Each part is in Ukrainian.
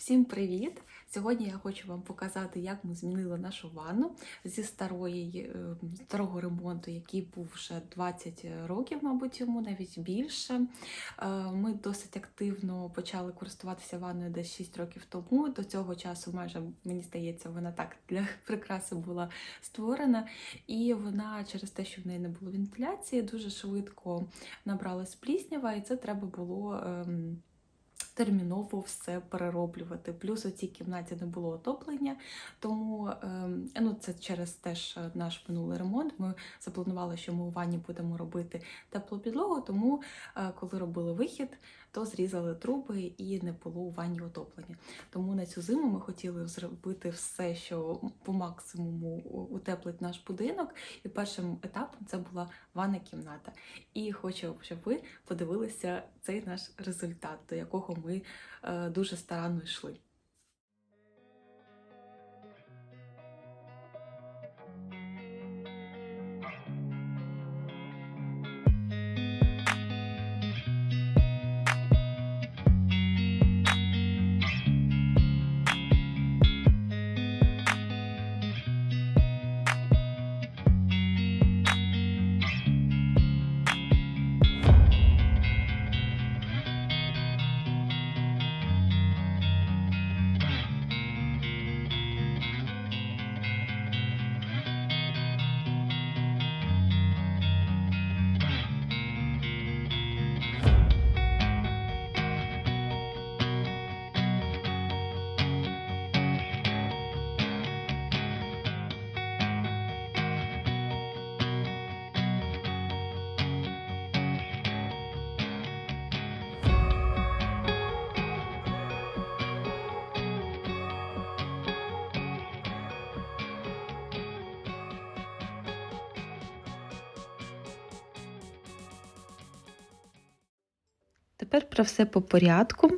Всім привіт! Сьогодні я хочу вам показати, як ми змінили нашу ванну зі старої, е, старого ремонту, який був вже 20 років, мабуть, йому навіть більше. Е, Ми досить активно почали користуватися ванною десь 6 років тому. До цього часу, майже мені здається, вона так для прикраси була створена. І вона через те, що в неї не було вентиляції, дуже швидко набралась пліснява, і це треба було. Терміново все перероблювати. Плюс у цій кімнаті не було отоплення, тому ем, ну, це через теж наш минулий ремонт. Ми запланували, що ми у ванні будемо робити теплу підлогу, тому е, коли робили вихід, то зрізали труби і не було у ванні отоплення. Тому на цю зиму ми хотіли зробити все, що по максимуму утеплить наш будинок. І першим етапом це була ванна кімната. І хочу, щоб ви подивилися цей наш результат, до якого ми е, дуже старанно йшли. Тепер про все по порядку.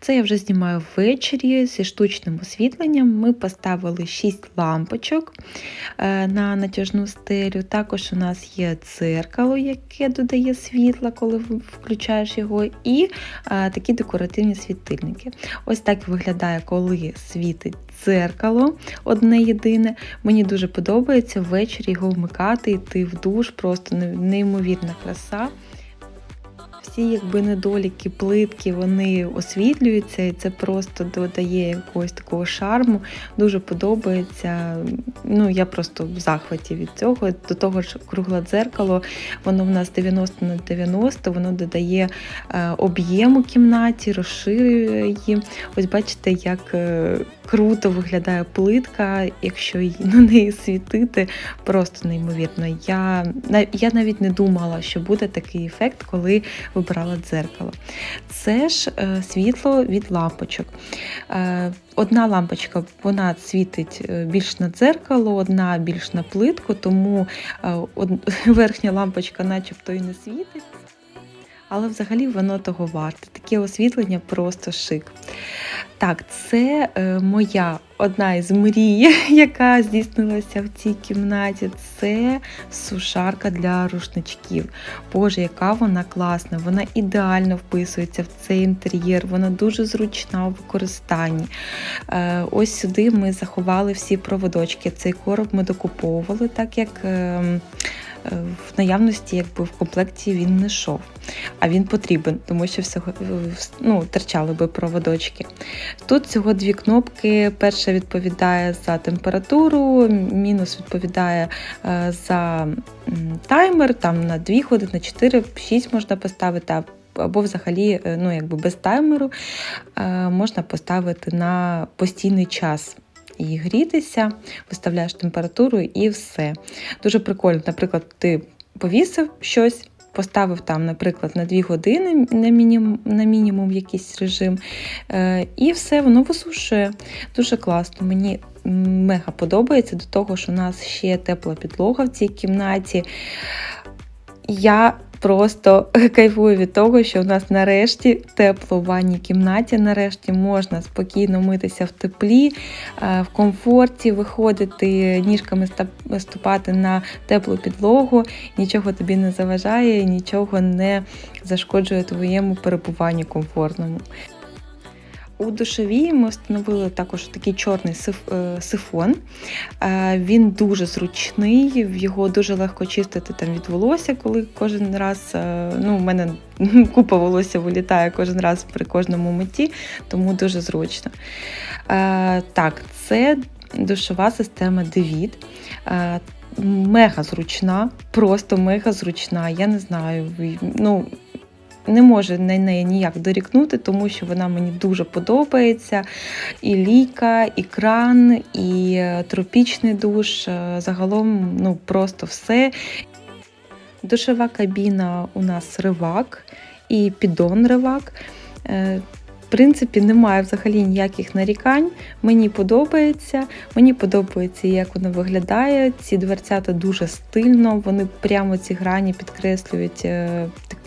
Це я вже знімаю ввечері зі штучним освітленням. Ми поставили 6 лампочок е, на натяжну стелю. Також у нас є дзеркало, яке додає світла, коли включаєш його, і е, такі декоративні світильники. Ось так виглядає, коли світить дзеркало одне єдине. Мені дуже подобається ввечері його вмикати, йти в душ, просто неймовірна краса всі якби недоліки, плитки, вони освітлюються, і це просто додає якогось такого шарму. Дуже подобається. Ну, Я просто в захваті від цього. До того ж, кругле дзеркало, воно в нас 90 на 90, воно додає е, об'єму кімнаті, розширює її. Ось бачите, як е, круто виглядає плитка, якщо на неї світити, просто неймовірно. Я я навіть не думала, що буде такий ефект, коли вибирала дзеркало. Це ж е, світло від лампочок. Е, одна лампочка вона світить е, більш на дзеркало, одна більш на плитку, тому верхня лампочка начебто і не світить. Але взагалі воно того варте. Таке освітлення просто шик. Так, це е, моя одна із мрій, яка здійснилася в цій кімнаті. Це сушарка для рушничків. Боже, яка вона класна! Вона ідеально вписується в цей інтер'єр, вона дуже зручна у використанні. Е, ось сюди ми заховали всі проводочки. Цей короб ми докуповували, так як. Е, в наявності, якби в комплекті він не йшов, а він потрібен, тому що всього ну, терчали би проводочки. Тут всього дві кнопки. Перша відповідає за температуру, мінус відповідає е, за таймер, там на 2 години, на 4, 6 можна поставити. Або взагалі, е, ну якби без таймеру е, можна поставити на постійний час її грітися, виставляєш температуру і все. Дуже прикольно, наприклад, ти повісив щось. Поставив там, наприклад, на 2 години на мінімум на мінімум якийсь режим, е, і все, воно висушує. Дуже класно. Мені мега подобається до того, що у нас ще тепла підлога в цій кімнаті. Я Просто кайфую від того, що у нас нарешті тепло в ванній кімнаті. Нарешті можна спокійно митися в теплі, е, в комфорті, виходити, ніжками ступати на теплу підлогу, нічого тобі не заважає, нічого не зашкоджує твоєму перебуванню комфортному. У душовій ми встановили також такий чорний сиф- е, сифон. Е, Він дуже зручний, його дуже легко чистити там від волосся, коли кожен раз е, ну, у мене купа волосся вилітає кожен раз при кожному митті, тому дуже зручно. Так, це душова система. Е, Мега зручна, просто мега зручна. Я не знаю. Ну, не можу на неї ніяк дорікнути, тому що вона мені дуже подобається. І лійка, і кран, і е, тропічний душ. е, Загалом ну, просто все. Душова кабіна у нас ривак і піддон ривак. Е, В принципі, немає взагалі ніяких нарікань. Мені подобається. Мені подобається, як воно виглядає. Ці дверцята дуже стильно, вони прямо ці грані підкреслюють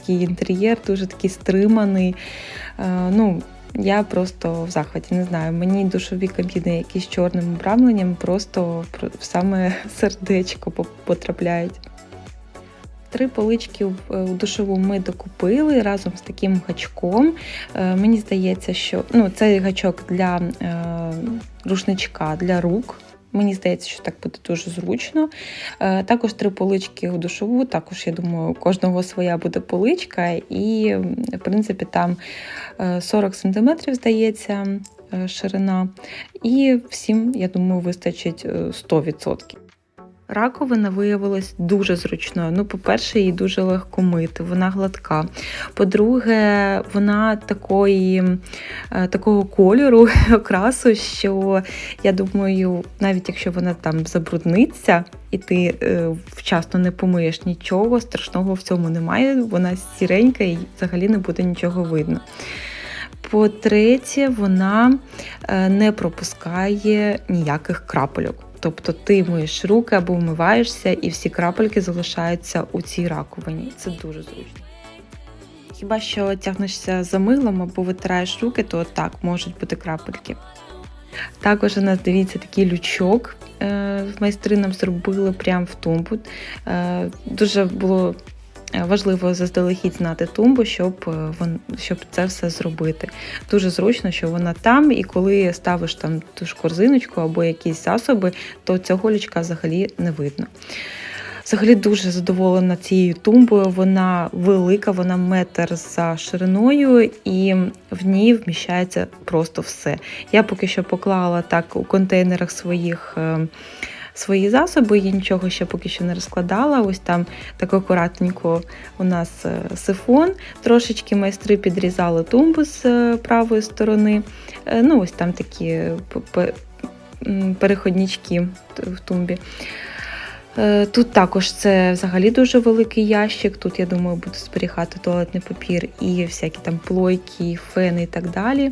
такий інтер'єр, дуже такий стриманий. Е, Ну, я просто в захваті не знаю. Мені душові кабіни, які з чорним обрамленням, просто в саме сердечко потрапляють. Три полички е, у душову ми докупили разом з таким гачком. Е, Мені здається, що ну, цей гачок для рушничка для рук. Мені здається, що так буде дуже зручно. Е, Також три полички у душову. Також, я думаю, у кожного своя буде поличка, і, в принципі, там е, 40 см, здається, е, ширина. І всім, я думаю, вистачить е, 100%. Раковина виявилась дуже зручною. Ну, по-перше, її дуже легко мити, вона гладка. По-друге, вона такої, е, такого кольору, окрасу, що я думаю, навіть якщо вона там забрудниться і ти е, вчасно не помиєш нічого, страшного в цьому немає. Вона сіренька і взагалі не буде нічого видно. По-третє, вона е, не пропускає ніяких крапельок. Тобто ти миєш руки або вмиваєшся, і всі крапельки залишаються у цій раковині. Це дуже зручно. Хіба що тягнешся за милом або витираєш руки, то так можуть бути крапельки. Також у нас дивіться такий лючок. е, Майстри нам зробили прямо в тумбу. Е, Дуже було важливо заздалегідь знати тумбу, щоб, е, щоб це все зробити. Дуже зручно, що вона там, і коли ставиш там ту ж корзиночку або якісь засоби, то цього лючка взагалі не видно. Взагалі дуже задоволена цією тумбою. Вона велика, вона метр за шириною, і в ній вміщається просто все. Я поки що поклала так у контейнерах своїх. Свої засоби, я нічого ще поки що не розкладала. Ось там так акуратненько у нас е, сифон. Трошечки майстри підрізали тумбу з е, правої сторони. Е, Ну, ось там такі п- п- переходнички в тумбі. Тут також це взагалі дуже великий ящик. Тут, я думаю, буду зберігати туалетний папір і всякі там плойки, фени і так далі.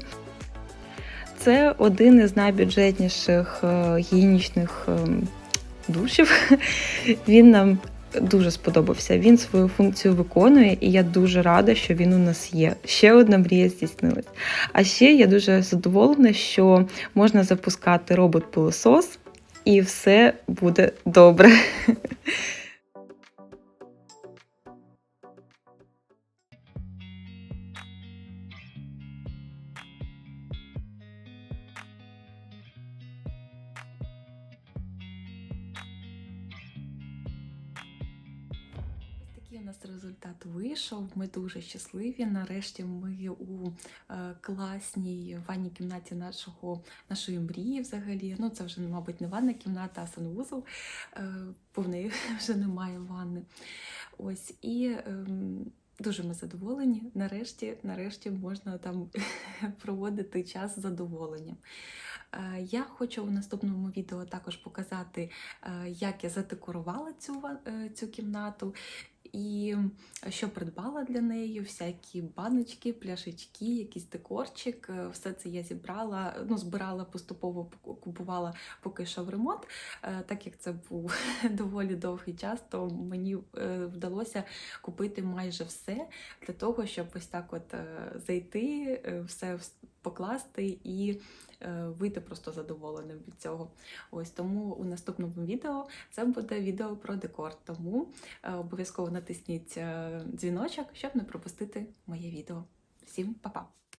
Це один із найбюджетніших е, гігієнічних ем, душів. Він нам дуже сподобався. Він свою функцію виконує, і я дуже рада, що він у нас є. Ще одна мрія здійснилась. А ще я дуже задоволена, що можна запускати робот-пилосос, і все буде добре. такий у нас результат вийшов. Ми дуже щасливі. Нарешті ми у е, класній ванній кімнаті нашого, нашої мрії взагалі. Ну, це вже, мабуть, не ванна кімната, а санвузол, е, бо в вже немає ванни. Ось і. ем, Дуже ми задоволені. Нарешті, нарешті можна там проводити час з задоволенням. Е, Я хочу у наступному відео також показати, як я задекорувала цю, цю кімнату і що придбала для неї, всякі баночки, пляшечки, якийсь декорчик. Е, Все це я зібрала, ну, збирала поступово, купувала поки що в ремонт. Е, Так як це був доволі довгий час, то мені е, вдалося купити майже все для того, щоб ось так от зайти, все вс- покласти і е, вийти просто задоволеним від цього. Ось тому у наступному відео це буде відео про декор. Тому е, обов'язково натисніть е, дзвіночок, щоб не пропустити моє відео. Всім па-па!